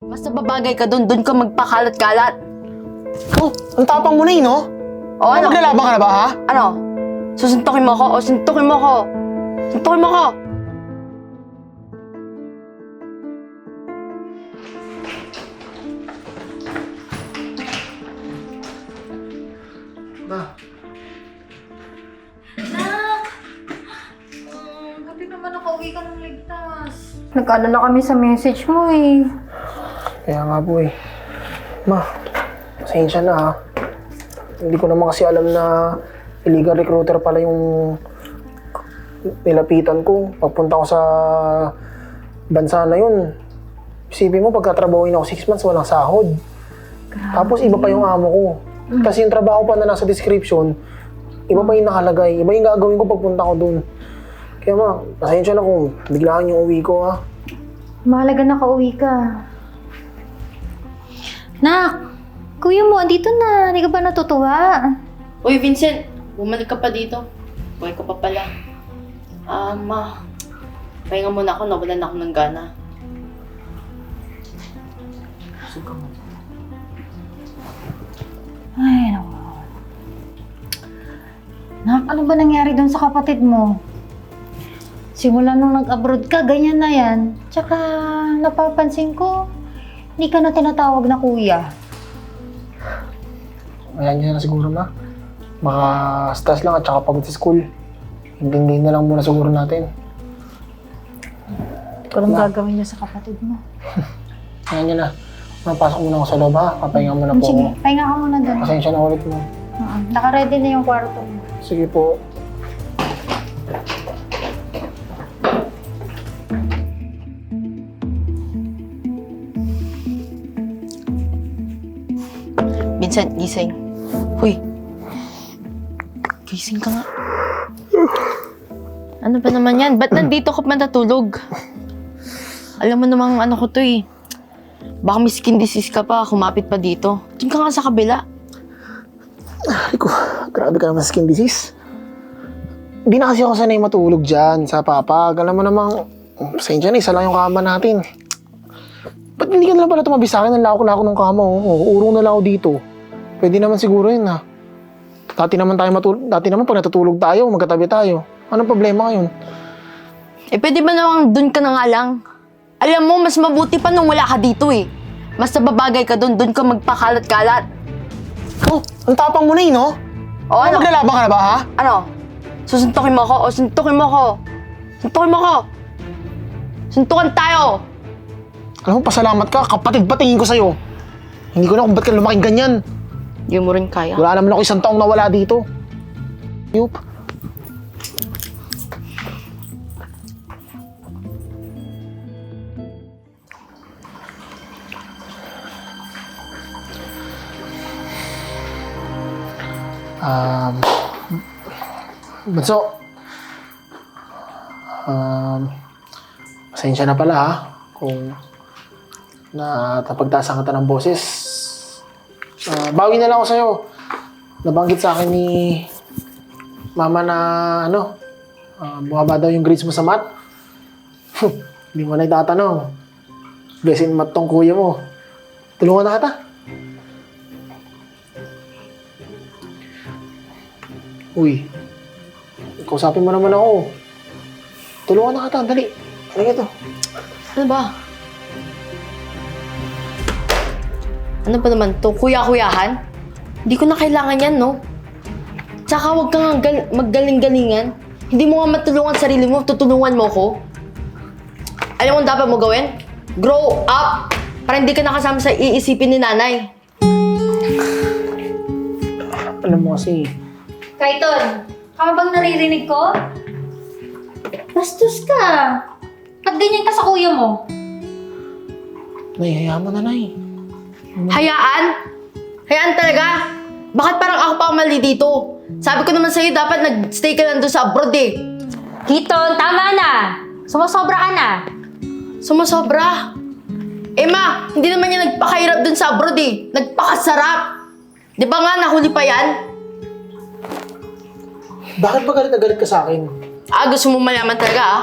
Basta babagay ka doon, doon ka magpakalat-kalat. Oh, ang tapang mo na eh, no? O ano? Maglalaban ka na ba, ha? Ano? Susuntukin mo ako o suntukin mo ako? Suntukin mo ako! Ma, Nak! Um, buti naman nakauwi ka ng ligtas. Nagkaalala kami sa message mo eh. Kaya nga po eh. Ma, pasensya na ha. Hindi ko naman kasi alam na illegal recruiter pala yung nilapitan ko. Pagpunta ko sa bansa na yun. Isipin mo, pagkatrabahoin ako 6 months, walang sahod. Tapos iba pa yung amo ko. Kasi yung trabaho pa na nasa description, iba pa yung nakalagay. Iba yung gagawin ko pagpunta ko dun. Kaya ma, pasensya na kung biglaan yung uwi ko ha. Mahalaga nakauwi ka. Nak! Kuya mo, andito na. Hindi ka ba natutuwa? Uy, Vincent! Bumalik ka pa dito. Buhay ka pa pala. Ah, ma. Pahinga muna ako, nawalan ako ng gana. Ay, naku. Nak, ano ba nangyari doon sa kapatid mo? Simula nung nag-abroad ka, ganyan na yan. Tsaka, napapansin ko, hindi ka na tinatawag na kuya. Ayan niya na siguro ma. Baka stress lang at saka pagod sa school. Intindihin na lang muna siguro natin. Hindi ko alam gagawin niya sa kapatid mo. Ayan niya na. Mapasok muna ako sa loob ha. Papahinga muna po Sige, ako. pahinga ka muna doon. Pasensya na ulit mo. Oo, Naka-ready na yung kwarto mo. Sige po. Vincent, gising. Uy. Gising ka nga. Ano ba naman yan? Ba't nandito ka pa natutulog? Alam mo namang ano ko to eh. Baka may skin disease ka pa, kumapit pa dito. Diyan ka nga sa kabila. Ay ko, grabe ka naman skin disease. Hindi na kasi ako sanay matulog dyan sa papag. Alam mo namang, pasensya na, isa lang yung kama natin. Ba't hindi ka na lang pala tumabi sa akin? Ang lako-lako ng kama. Oh. Urong na lang ako dito. Pwede naman siguro yun ha. Dati naman tayo matulog, dati naman pag natutulog tayo, magkatabi tayo. Anong problema ngayon? Eh, pwede ba namang dun ka na nga lang? Alam mo, mas mabuti pa nung wala ka dito eh. Mas nababagay ka dun, dun ka magpakalat-kalat. Oh, ang tapang mo na eh, no? O ano? Maglalaban ka na ba ha? Ano? Susuntukin mo ako o suntukin mo ako? Suntukin mo ako! Suntukan tayo! Alam mo, pasalamat ka. Kapatid pa tingin ko sa'yo. Hindi ko na kung ba't ka lumaking ganyan. Hindi mo rin kaya. Wala naman ako isang taong nawala dito. Yup. Um, Bunso. Um, pasensya na pala ha. Kung natapagtasan kita ng boses. Ah, bawi na lang ako sa'yo. Nabanggit sa akin ni mama na ano, uh, bumaba daw yung grades mo sa math. Hindi mo na itatanong. Besin mat tong kuya mo. Tulungan na kita. Uy, kausapin mo naman ako. Tulungan na kita, dali. Ano ito? Ano ba? Ano ba naman to? Kuya-kuyahan? Hindi ko na kailangan yan, no? Tsaka huwag kang gal- maggaling-galingan. Hindi mo nga matulungan sarili mo, tutulungan mo ko. Alam mo dapat mo gawin? Grow up! Para hindi ka nakasama sa iisipin ni nanay. Alam mo kasi, Kaiton, ka bang naririnig ko? Bastos ka. Ba't ganyan ka sa kuya mo? Nay, hayaan mo na, Nay. Hayaan? Hayaan talaga? Bakit parang ako pa ang mali dito? Sabi ko naman sa'yo, dapat nag-stay ka lang doon sa abroad eh. Kiton, tama na. Sumasobra ka na. Sumasobra. Eh ma, hindi naman niya nagpakahirap dun sa abroad eh. Nagpakasarap. Di ba nga, nahuli pa yan? Bakit ba galit na galit ka sa akin? Ah, gusto mo malaman talaga ah.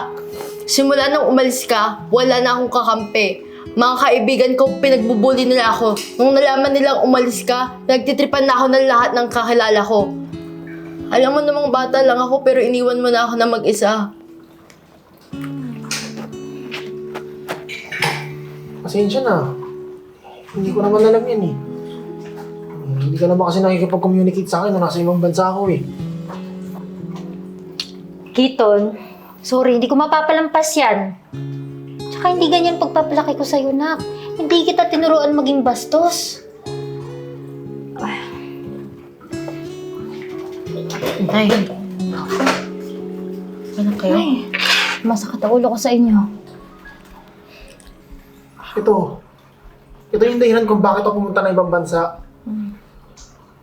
Simula nung umalis ka, wala na akong kakampi. Mga kaibigan ko, pinagbubuli nila ako. Nung nalaman nilang umalis ka, nagtitripan na ako ng lahat ng kakilala ko. Alam mo namang bata lang ako pero iniwan mo na ako na mag-isa. Pasensya na. Hindi ko naman alam yan eh. Hindi ka naman kasi nakikipag-communicate sa akin na nasa ibang bansa ako eh. Kiton, sorry, hindi ko mapapalampas yan. Tsaka hindi ganyan pagpapalaki ko sa'yo, nak. Hindi kita tinuruan maging bastos. Nay. Ano kayo? Ay, masakit ang ulo ko sa inyo. Ito. Ito yung dahilan kung bakit ako pumunta ng ibang bansa.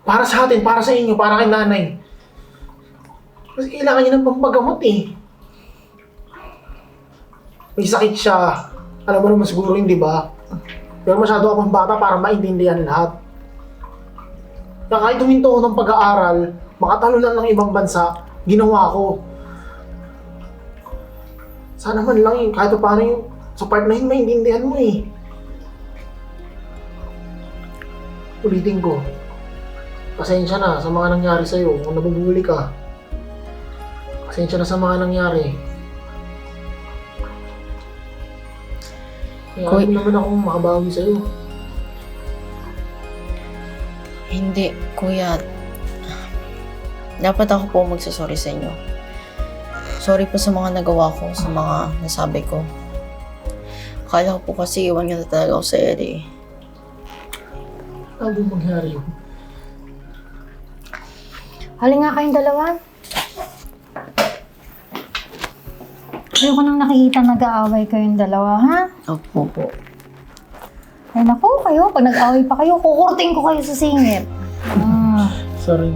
Para sa atin, para sa inyo, para kay nanay. Kasi kailangan niya ng pampagamot eh. May sakit siya. Alam mo naman siguro yun, di ba? Pero masyado ako pang bata para maintindihan lahat. Kaya kahit huminto ako ng pag-aaral, makatalo lang ng ibang bansa, ginawa ko. Sana man lang yung kahit pa paano yung sa part na yun, maintindihan mo eh. Ulitin ko. Pasensya na sa mga nangyari sa'yo kung nabubuli ka. Pasensya na sa mga nangyari. Kaya Kuy- naman akong makabawi sa'yo. Hindi, kuya. Dapat ako po magsasorry sa inyo. Sorry po sa mga nagawa ko, sa mga nasabi ko. Akala ko po kasi iwan niyo na talaga ako sa ere. Ano ba mangyari yun? Hali nga kayong dalawa. Ayoko nang nakikita nag-aaway kayong dalawa, ha? Opo po. Ay naku, kayo, pag nag-aaway pa kayo, kukurting ko kayo sa singit. Ah, Sorry.